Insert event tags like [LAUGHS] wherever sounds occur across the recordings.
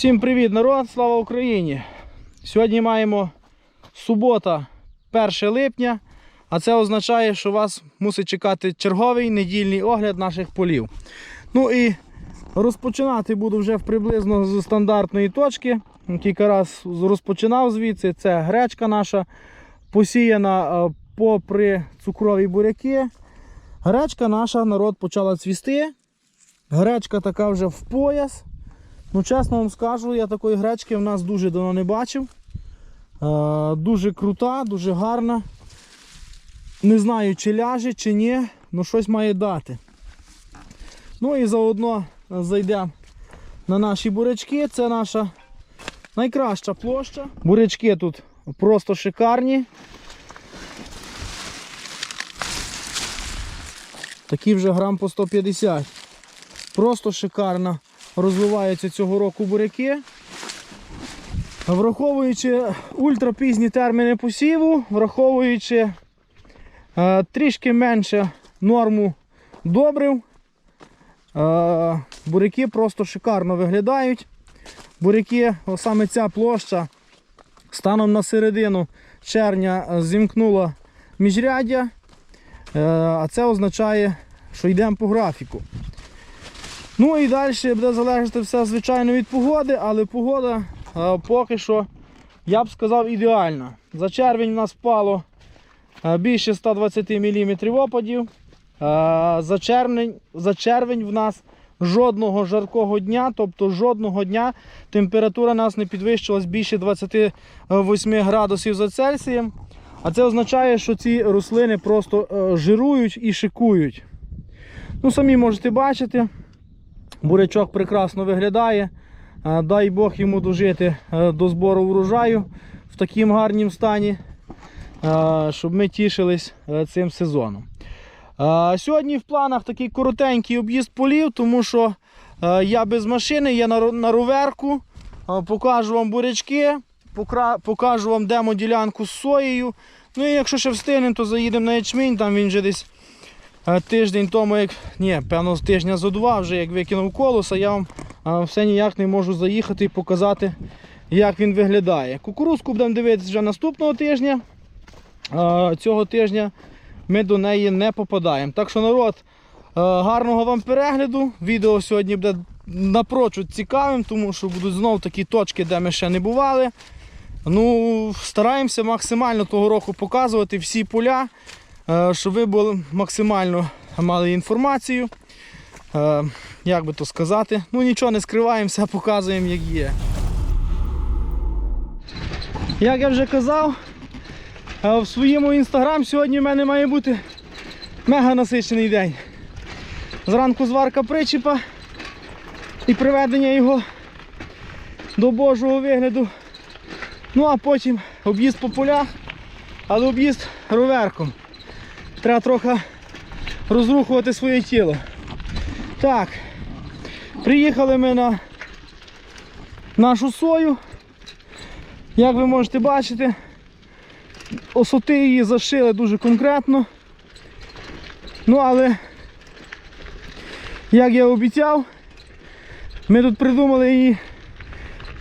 Всім привіт, народ! Слава Україні! Сьогодні маємо субота, 1 липня, а це означає, що вас мусить чекати черговий недільний огляд наших полів. Ну і розпочинати буду вже приблизно з стандартної точки. Кілька раз розпочинав звідси. Це гречка наша, посіяна е, попри цукрові буряки. Гречка наша народ почала цвісти. Гречка така вже в пояс. Ну, чесно вам скажу, я такої гречки в нас дуже давно не бачив. Е, дуже крута, дуже гарна. Не знаю, чи ляже, чи ні, але щось має дати. Ну і заодно зайдемо на наші бурячки. Це наша найкраща площа. Бурячки тут просто шикарні. Такі вже грам по 150. Просто шикарно розвиваються цього року буряки. Враховуючи ультрапізні терміни посіву, враховуючи е, трішки менше норму добрив, е, буряки просто шикарно виглядають. Буряки, саме ця площа, станом на середину червня е, зімкнула міжряддя, е, а це означає, що йдемо по графіку. Ну і далі буде залежати все, звичайно, від погоди, але погода е, поки що, я б сказав, ідеальна. За червень у нас впало е, більше 120 мм опадів. Е, за, червень, за червень в нас жодного жаркого дня, тобто жодного дня температура нас не підвищилась більше 28 градусів за Цельсієм. А це означає, що ці рослини просто жирують і шикують. Ну, Самі можете бачити. Бурячок прекрасно виглядає. Е, Дай Бог йому дожити е, до збору врожаю в такому гарному стані, е, щоб ми тішились цим сезоном. Сьогодні в планах такий коротенький об'їзд полів, тому що я без машини, я на Е, покажу вам бурячки, покажу вам демо-ділянку з соєю. Ну і якщо ще встигнемо, то заїдемо на ячмінь, там він вже десь Тиждень тому, як ні, певно, тижня зо два, вже як викинув колоса, я вам е, все ніяк не можу заїхати і показати, як він виглядає. Кукурузку будемо дивитися вже наступного тижня. Е, Цього тижня ми до неї не попадаємо. Так що, народ, е, гарного вам перегляду. Відео сьогодні буде напрочуд цікавим, тому що будуть знов такі точки, де ми ще не бували. Ну, стараємося максимально того року показувати всі поля. Е, щоб ви були максимально мали інформацію. Е, Як би то сказати, ну нічого не скриваємо, все показуємо, як є. Як я вже казав, е, в своєму інстаграм сьогодні в мене має бути мега насичений день. Зранку зварка причіпа і приведення його до божого вигляду. Ну а потім об'їзд по полях, але об'їзд роверком. Треба трохи розрухувати своє тіло. Так, приїхали ми на нашу сою. Як ви можете бачити, осоти її зашили дуже конкретно. Ну, але, як я обіцяв, ми тут придумали її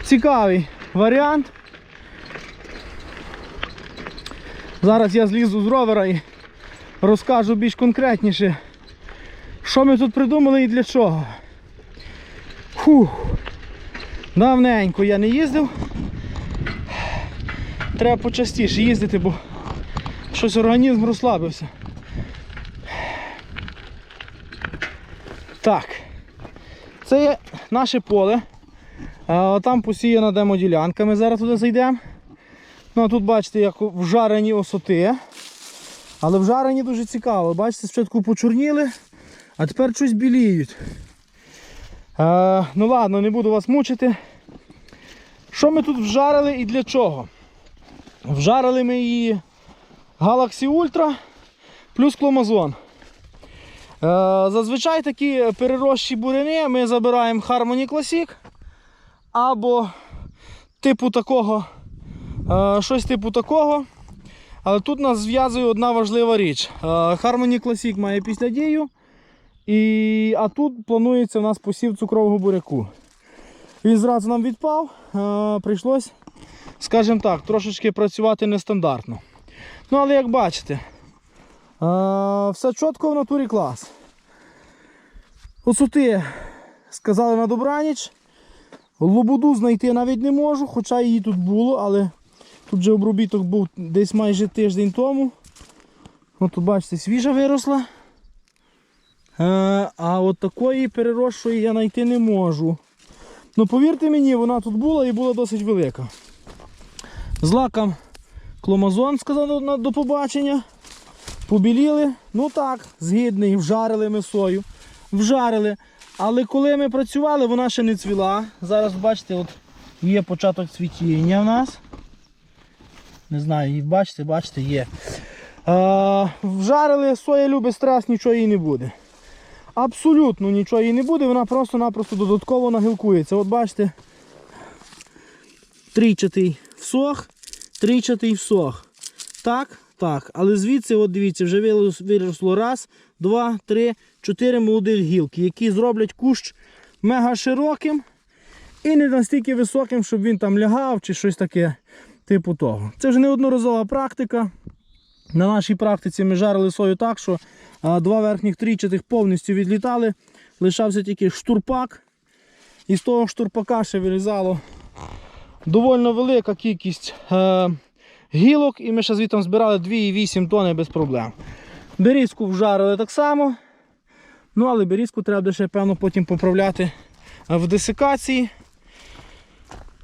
цікавий варіант. Зараз я злізу з ровера і розкажу більш конкретніше, що ми тут придумали і для чого. Фух. Давненько я не їздив. Треба почастіше їздити, бо щось організм розслабився. Так. Це є наше поле. А, Там посіяна демоділянка, ми зараз туди зайдемо. Ну, а тут бачите, як вжарені осоти. Але вжарені дуже цікаво. Бачите, спочатку почорніли, а тепер щось біліють. Е, ну ладно, не буду вас мучити. Що ми тут вжарили і для чого? Вжарили ми її Galaxy Ultra плюс Кломазон. Е, зазвичай такі перерощі буряни ми забираємо Harmony Classic або типу такого, е, щось типу такого. Але тут нас зв'язує одна важлива річ. Е, Harmony Classic має післядію, і... а тут планується у нас посів цукрового буряку. Він зразу нам відпав. Е, прийшлось, скажімо так, трошечки працювати нестандартно. Ну, але як бачите, е, все чітко в натурі клас. Осути сказали на добраніч. Лободу знайти навіть не можу, хоча її тут було, але тут же обробіток був десь майже тиждень тому. От тут бачите, свіжа виросла. Е, а от такої переросшої я знайти не можу. Ну повірте мені, вона тут була і була досить велика. З лаком кломазон сказав до побачення. Побіліли, ну так, згідний, вжарили ми сою. Вжарили. Але коли ми працювали, вона ще не цвіла. Зараз бачите, от є початок цвітіння в нас. Не знаю, і бачите, бачите, є. А, вжарили, соя любить стрес, нічого їй не буде. Абсолютно нічого їй не буде, вона просто-напросто додатково нагилкується. От бачите, трійчатий всох, трійчатий всох. Так, так. Але звідси, от дивіться, вже виросло раз, два, три, чотири молоді гілки, які зроблять кущ мега широким і не настільки високим, щоб він там лягав чи щось таке типу того. Це вже неодноразова практика. На нашій практиці ми жарили сою так, що два верхніх трійчатих повністю відлітали, лишався тільки штурпак. І з того штурпака ще вирізало доволі велика кількість е, гілок, і ми ще звідти збирали 2,8 тонни без проблем. Берізку вжарили так само. Ну, але берізку треба ще, певно, потім поправляти в десикації.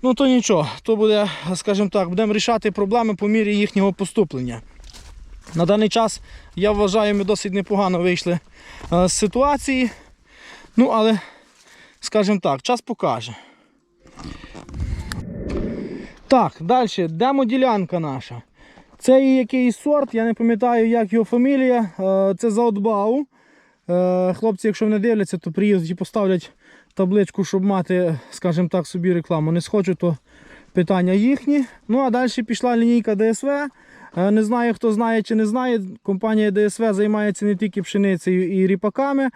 Ну, то нічого, то буде, скажімо так, будемо рішати проблеми по мірі їхнього поступлення. На даний час, я вважаю, ми досить непогано вийшли е, з ситуації. Ну, але, скажімо так, час покаже. Так, далі, демоділянка наша. Це є якийсь сорт, я не пам'ятаю, як його фамілія. Е, Це Заотбау. Е, Хлопці, якщо не дивляться, то приїдуть і поставлять табличку, щоб мати, скажімо так, собі рекламу. Не схочу, то питання їхні. Ну а далі пішла лінійка ДСВ. Е, Не знаю, хто знає чи не знає. Компанія ДСВ займається не тільки пшеницею і ріпаками.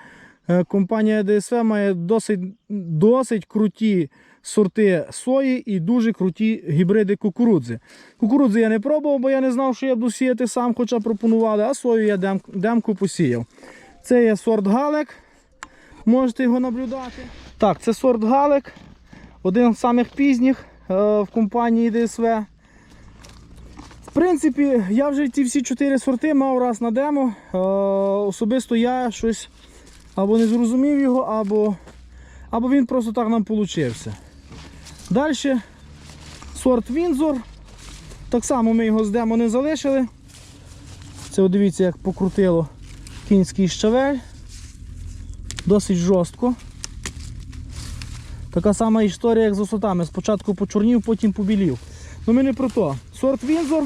Е, Компанія ДСВ має досить, досить круті сорти сої і дуже круті гібриди кукурудзи. Кукурудзи я не пробував, бо я не знав, що я буду сіяти сам, хоча пропонували, а сою я дем, демку посіяв. Це є сорт Галек. Можете його наблюдати. Так, це сорт Галек. Один з самих пізніх е, в компанії ДСВ. В принципі, я вже ці всі чотири сорти мав раз на демо. Е, особисто я щось або не зрозумів його, або, або він просто так нам получився. Далі сорт Вінзор. Так само ми його з демо не залишили. Це дивіться, як покрутило кінський щавель. Досить жорстко. Така сама історія, як з осотами. Спочатку почорнів, потім побілів. Ну ми не про то. Сорт Вінзор.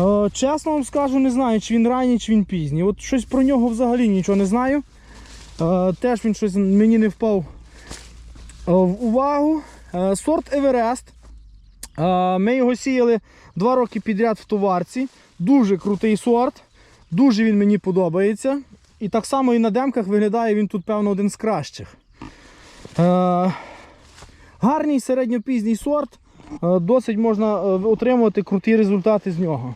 Е, чесно вам скажу, не знаю, чи він ранній, чи він пізній. От щось про нього взагалі нічого не знаю. Е, теж він щось мені не впав е, в увагу. Сорт Еверест. Ми його сіяли два роки підряд в товарці. Дуже крутий сорт. Дуже він мені подобається. І так само і на демках виглядає він тут, певно, один з кращих. Е, гарний середньопізній сорт. Е, досить можна е, отримувати круті результати з нього.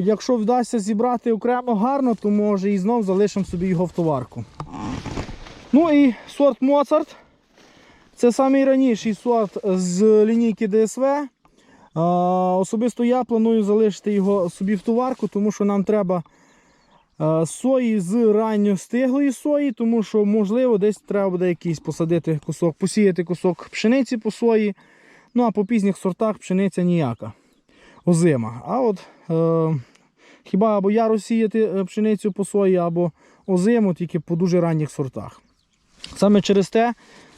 Якщо вдасться зібрати окремо гарно, то може і знов залишимо собі його в товарку. Ну і сорт Моцарт. Це найраніший сорт з лінійки ДСВ. Особисто я планую залишити його собі в товарку, тому що нам треба сої з ранньостиглої сої, тому що, можливо, десь треба буде якийсь посадити кусок, посіяти кусок пшениці по сої. Ну а по пізніх сортах пшениця ніяка. Озима. А от е, хіба або я розсіяти е, пшеницю по сої, або озиму, тільки по дуже ранніх сортах. Саме через те,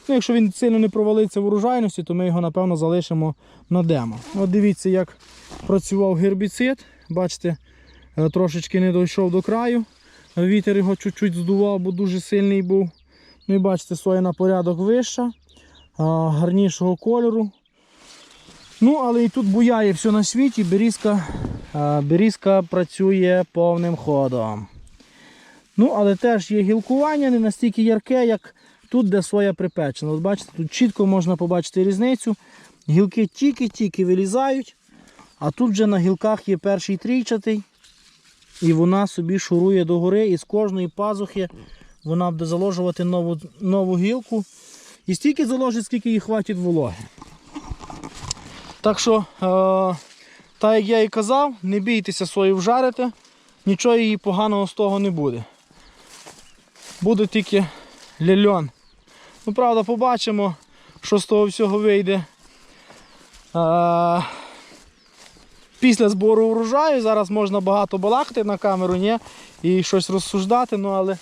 ну, якщо він сильно не провалиться в урожайності, то ми його, напевно, залишимо на демо. От дивіться, як працював гербіцид. Бачите, трошечки не дійшов до краю. Вітер його чуть-чуть здував, бо дуже сильний був. Ну і бачите, соя на порядок вища, гарнішого кольору. Ну, але і тут буяє все на світі, берізка, берізка працює повним ходом. Ну, але теж є гілкування, не настільки ярке, як тут де соя припечена. От бачите, тут чітко можна побачити різницю. Гілки тільки-тільки вилізають, а тут вже на гілках є перший трійчатий. І вона собі шурує догори, і з кожної пазухи вона буде заложувати нову, нову гілку. І стільки заложить, скільки їй хватить вологи. Так що, е, так як я і казав, не бійтеся сою вжарити, нічого її поганого з того не буде. Буде тільки ляльон. Ну, правда, побачимо, що з того всього вийде. Е, після збору урожаю зараз можна багато балакати на камеру, ні? і щось розсуждати, ну але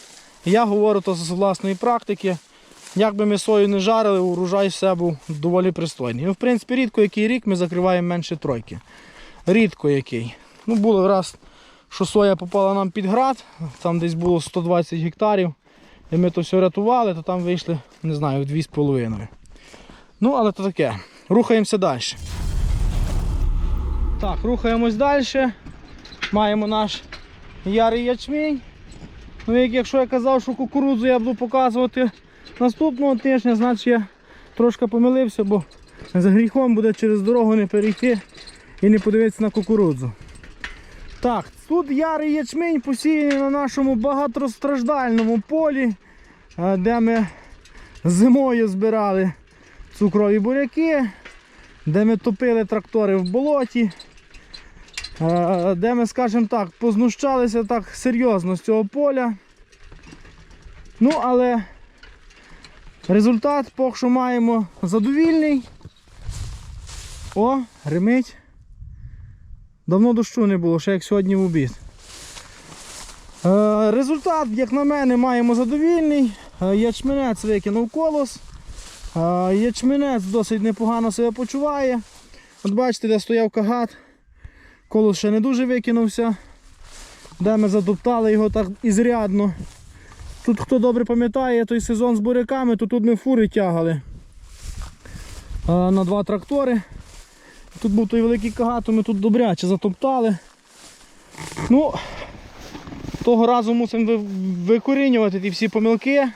я говорю то з власної практики. Як би ми сою не жарили, урожай все був доволі пристойний. Ну, в принципі, рідко який рік ми закриваємо менше тройки. Рідко який. Ну, було раз, що соя попала нам під град, там десь було 120 гектарів. І ми то все рятували, то там вийшли, не знаю, 2,5. Ну, але то таке. Рухаємося далі. Так, рухаємось далі. Маємо наш ярий ячмінь. Ну, як якщо я казав, що кукурудзу я буду показувати наступного тижня, значить я трошки помилився, бо за гріхом буде через дорогу не перейти і не подивитися на кукурудзу. Так, тут ярий ячмінь посіяний на нашому багатостраждальному полі, е, де ми зимою збирали цукрові буряки, де ми топили трактори в болоті, де ми, скажімо так, познущалися так серйозно з цього поля. Ну, але результат поки що маємо задовільний. О, гримить. Давно дощу не було, ще як сьогодні в обід. Е, результат, як на мене, маємо задовільний. Е, ячменець викинув колос. Ячменець досить непогано себе почуває. От бачите, де стояв кагат. Колос ще не дуже викинувся. Де ми затоптали його так ізрядно. Тут хто добре пам'ятає той сезон з буряками, то тут ми фури тягали на два трактори. Тут був той великий кагат, ми тут добряче затоптали. Ну, того разу мусимо викорінювати ті всі помилки.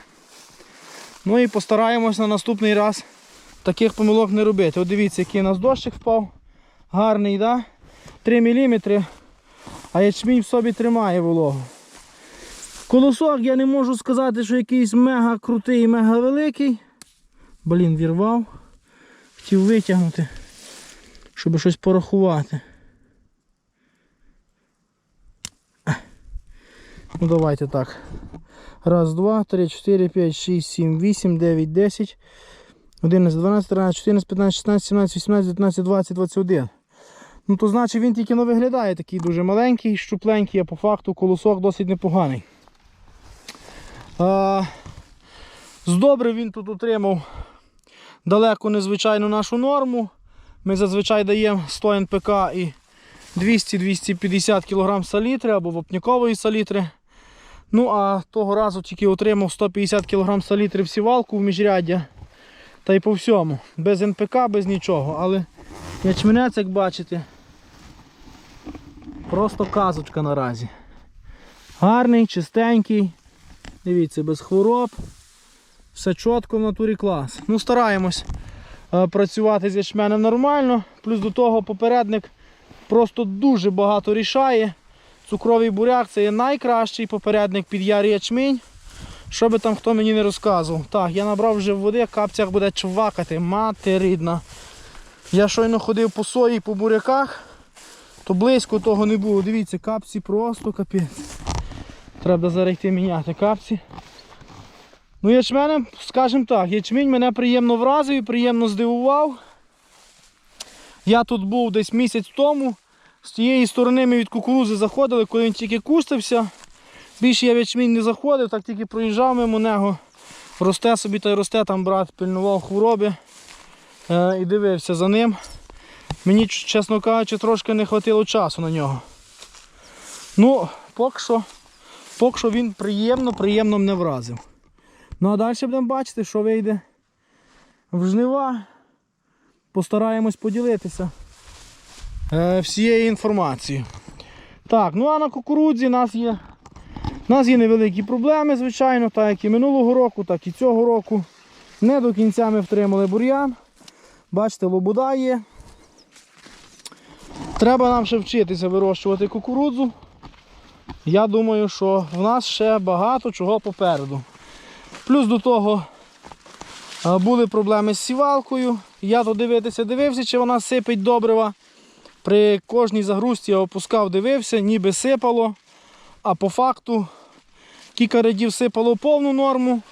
Ну і постараємось на наступний раз таких помилок не робити. От дивіться, який у нас дощик впав. Гарний, да? 3 мм, а ячмінь в собі тримає вологу. Колосок я не можу сказати, що якийсь мега крутий, мега великий. Блін, вірвав. Хотів витягнути, щоб щось порахувати. Ну давайте так. Раз, два, три, чотири, п'ять, шість, сім, вісім, дев'ять, десять, 11, 12, 13, 14, 15, 16, 17, 18, 19, 20, 21. Ну то значить він тільки не виглядає такий дуже маленький, щупленький, а по факту колосок досить непоганий. А, з добре він тут отримав далеко незвичайну нашу норму. Ми зазвичай даємо 100 НПК і 200-250 кг салітри або вапнякової салітри. Ну, а того разу тільки отримав 150 кг салітри в сівалку в міжряддя. Та й по всьому. Без НПК, без нічого. Але ячменець, як бачите, просто казочка наразі. Гарний, чистенький. Дивіться, без хвороб. Все чітко в натурі клас. Ну, стараємось е, працювати з ячменем нормально. Плюс до того попередник просто дуже багато рішає. Цукровий буряк це є найкращий попередник під ярий ячмінь. Що би там хто мені не розказував. Так, я набрав вже води, капцях буде чвакати, мати рідна. Я щойно ходив по сої, по буряках, то близько того не було. Дивіться, капці просто капець. Треба зараз йти міняти капці. Ну, ячменем, скажімо так, ячмінь мене приємно вразив і приємно здивував. Я тут був десь місяць тому. З тієї сторони ми від кукурузи заходили, коли він тільки кустився. Більше я ячмінь не заходив, так тільки проїжджав мимо нього. Росте собі та й росте, там брат пильнував хвороби е, і дивився за ним. Мені, чесно кажучи, трошки не вистачило часу на нього. Ну, поки що, поки що він приємно, приємно мене вразив. Ну а далі будемо бачити, що вийде в жнива. Постараємось поділитися е, всією інформацією. Так, ну а на кукурудзі нас є нас є невеликі проблеми, звичайно, так як і минулого року, так і цього року. Не до кінця ми втримали бур'ян. Бачите, лобуда є. Треба нам ще вчитися вирощувати кукурудзу. Я думаю, що в нас ще багато чого попереду. Плюс до того були проблеми з сівалкою. Я то дивитися дивився, чи вона сипить добрива. При кожній загрузці я опускав, дивився, ніби сипало. А по факту кілька рядів сипало повну норму,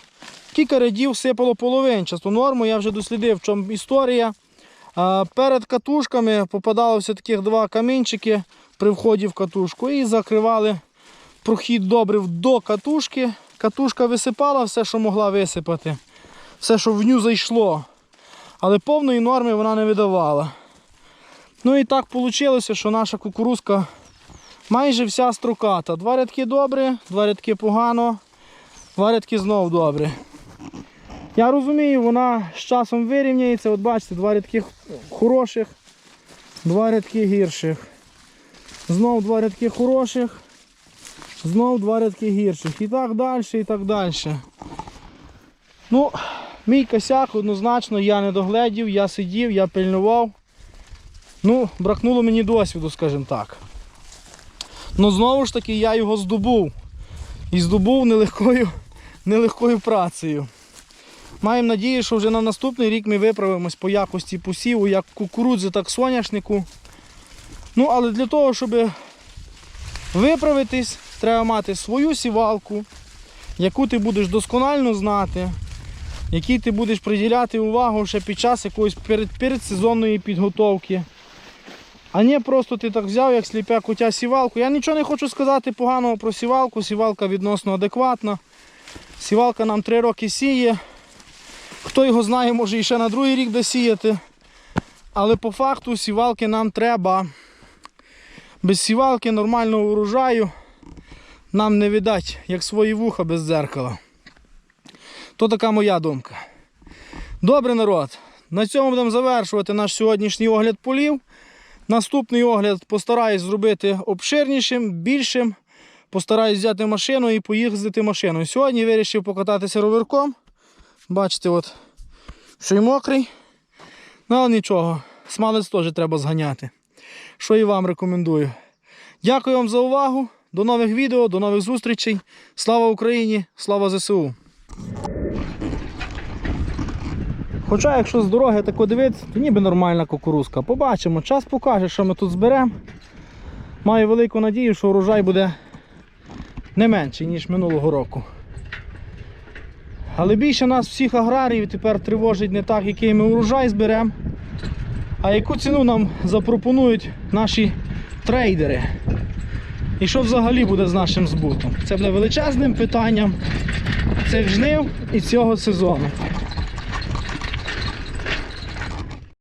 кілька рядів сипало половинчасту норму. Я вже дослідив, в чому історія. Перед катушками попадалося таких два камінчики при вході в катушку і закривали прохід добрив до катушки. Катушка висипала все, що могла висипати, все, що в ню зайшло. Але повної норми вона не видавала. Ну і так вийшло, що наша кукурузка майже вся строката. Два рядки добре, два рядки погано, два рядки знов добре. Я розумію, вона з часом вирівняється. От бачите, два рядки хороших, два рядки гірших. Знов два рядки хороших, знов два рядки гірших. І так далі, і так далі. Ну, мій косяк однозначно я не догледів, я сидів, я пильнував. Ну, бракнуло мені досвіду, скажімо так. Ну знову ж таки я його здобув. І здобув нелегкою, [LAUGHS] нелегкою працею. Маємо надію, що вже на наступний рік ми виправимось по якості посіву, як кукурудзи, так соняшнику. Ну, але для того, щоб виправитись, треба мати свою сівалку, яку ти будеш досконально знати, якій ти будеш приділяти увагу ще під час якоїсь перед, передсезонної підготовки. А не просто ти так взяв, як сліпя кутя сівалку. Я нічого не хочу сказати поганого про сівалку. Сівалка відносно адекватна. Сівалка нам 3 роки сіє. Хто його знає, може і ще на другий рік досіяти. Але по факту сівалки нам треба. Без сівалки нормального урожаю нам не видать, як свої вуха без дзеркала. То така моя думка. Добре, народ. На цьому будемо завершувати наш сьогоднішній огляд полів. Наступний огляд постараюсь зробити обширнішим, більшим. Постараюсь взяти машину і поїздити машиною. Сьогодні вирішив покататися роверком. Бачите, от, що й мокрий. Ну, але нічого, смалець теж треба зганяти. Що і вам рекомендую. Дякую вам за увагу. До нових відео, до нових зустрічей. Слава Україні! Слава ЗСУ! Хоча, якщо з дороги тако дивитися, то ніби нормальна кукурузка. Побачимо, час покаже, що ми тут зберемо. Маю велику надію, що урожай буде не менший, ніж минулого року. Але більше нас всіх аграріїв тепер тривожить не так, який ми урожай зберемо, а яку ціну нам запропонують наші трейдери. І що взагалі буде з нашим збутом? Це буде величезним питанням цих жнив і цього сезону.